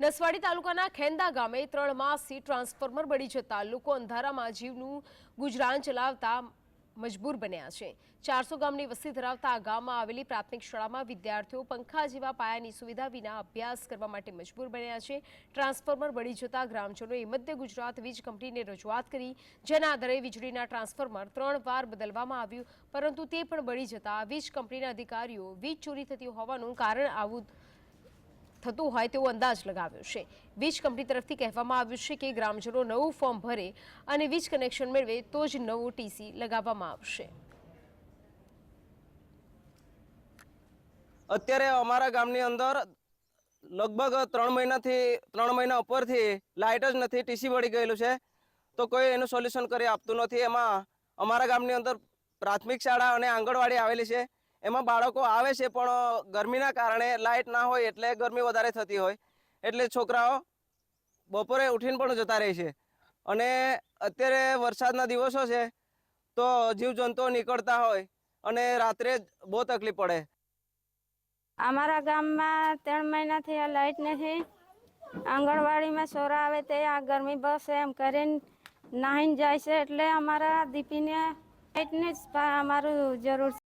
નસવાડી તાલુકાના ખેંદા ગામે ત્રણ માસથી ટ્રાન્સફોર્મર બળી જતા લોકો અંધારામાં જીવનું ગુજરાન ચલાવતા મજબૂર બન્યા છે. ચારસો ગામની વસ્તી ધરાવતા આ ગામમાં આવેલી પ્રાથમિક શાળામાં વિદ્યાર્થીઓ પંખા જેવા પાયાની સુવિધા વિના અભ્યાસ કરવા માટે મજબૂર બન્યા છે. ટ્રાન્સફોર્મર બળી જતા ગ્રામજનોએ મધ્ય ગુજરાત વીજ કંપનીને રજૂઆત કરી, જેના આધારે વીજળીના ટ્રાન્સફોર્મર ત્રણ વાર બદલવામાં આવ્યું, પરંતુ તે પણ બળી જતા વીજ કંપનીના અધિકારીઓ વીજ ચોરી થતી હોવાનું કારણ આવું થતું હોય તેવો અંદાજ લગાવ્યો છે. વીજ કંપની તરફથી કહેવામાં આવ્યું છે કે ગ્રામજનો નવું ફોર્મ ભરે અને વીજ કનેક્શન મેળવે તો જ નવું ટીસી લગાવવામાં આવશે. અત્યારે અમારા ગામની અંદર લગભગ ત્રણ મહિનાથી, ત્રણ મહિના ઉપરથી લાઇટ જ નથી, ટીસી વળી ગયેલું છે. તો કોઈ એનું સોલ્યુશન કરી આપતું નથી. એમાં અમારા ગામની અંદર પ્રાથમિક શાળા અને આંગણવાડી આવેલી છે. એમાં બાળકો આવે છે, પણ ગરમીના કારણે લાઇટ ના હોય એટલે ગરમી વધારે થતી હોય. એટલે છોકરાઓ બપોરે ઉઠીને પણ જતા રહે છે. અને અત્યારે વરસાદના દિવસો છે, તો જીવજંતુઓ નીકળતા હોય અને રાત્રે બહુ તકલીફ પડે. અમારા ગામમાં ત્રણ મહિનાથી આ લાઇટ નથી. આંગણવાડીમાં સોરા આવે તે આ ગરમી બસ એમ કરીને નાહીને જાય છે, એટલે અમારા દીપીને લાઇટની જ અમારું જરૂર છે.